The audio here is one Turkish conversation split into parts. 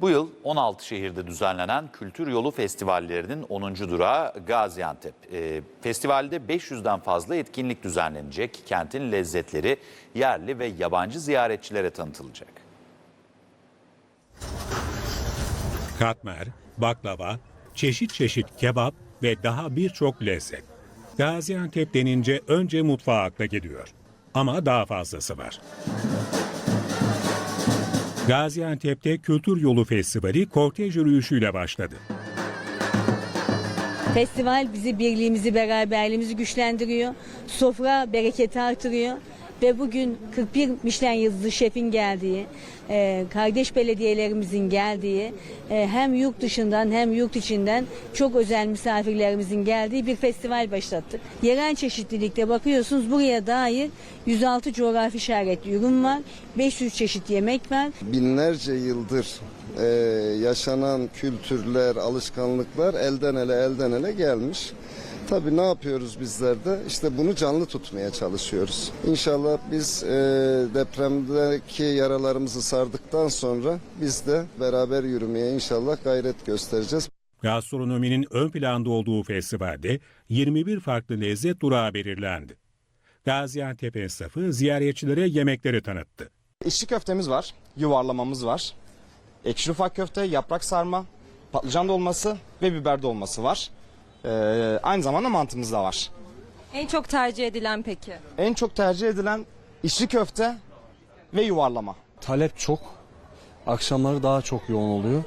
Bu yıl 16 şehirde düzenlenen Kültür Yolu Festivallerinin 10. durağı Gaziantep. Ee, festivalde 500'den fazla etkinlik düzenlenecek. Kentin lezzetleri yerli ve yabancı ziyaretçilere tanıtılacak. Katmer, baklava, çeşit çeşit kebap ve daha birçok lezzet. Gaziantep denince önce mutfağa akla geliyor. Ama daha fazlası var. Gaziantep'te Kültür Yolu Festivali kortej yürüyüşüyle başladı. Festival bizi birliğimizi, beraberliğimizi güçlendiriyor. Sofra bereketi artırıyor. Ve bugün 41 Michelin yıldızlı şefin geldiği, e, kardeş belediyelerimizin geldiği, e, hem yurt dışından hem yurt içinden çok özel misafirlerimizin geldiği bir festival başlattık. Yerel çeşitlilikte bakıyorsunuz buraya dair 106 coğrafi işaretli ürün var, 500 çeşit yemek var. binlerce yıldır e, yaşanan kültürler, alışkanlıklar elden ele elden ele gelmiş. Tabii ne yapıyoruz bizler de? İşte bunu canlı tutmaya çalışıyoruz. İnşallah biz e, depremdeki yaralarımızı sardıktan sonra biz de beraber yürümeye inşallah gayret göstereceğiz. Gastronominin ön planda olduğu festivalde 21 farklı lezzet durağı belirlendi. Gaziantep esnafı ziyaretçilere yemekleri tanıttı. İçli köftemiz var, yuvarlamamız var. Ekşi ufak köfte, yaprak sarma, patlıcan dolması ve biber dolması var. Ee, aynı zamanda mantımız da var. En çok tercih edilen peki? En çok tercih edilen içli köfte ve yuvarlama. talep çok. Akşamları daha çok yoğun oluyor.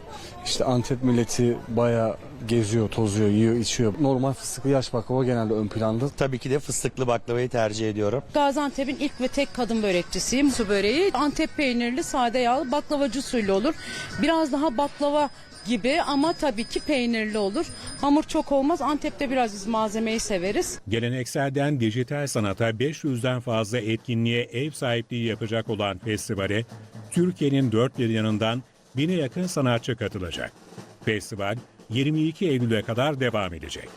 İşte Antep milleti bayağı geziyor, tozuyor, yiyor, içiyor. Normal fıstıklı yaş baklava genelde ön planda. Tabii ki de fıstıklı baklavayı tercih ediyorum. Gaziantep'in ilk ve tek kadın börekçisiyim. Su böreği Antep peynirli, sade yağlı baklavacı usulü olur. Biraz daha baklava gibi ama tabii ki peynirli olur. Hamur çok olmaz. Antep'te biraz biz malzemeyi severiz. Gelenekselden dijital sanata 500'den fazla etkinliğe ev sahipliği yapacak olan festivale Türkiye'nin dört bir yanından bine yakın sanatçı katılacak. Festival 22 Eylül'e kadar devam edecek.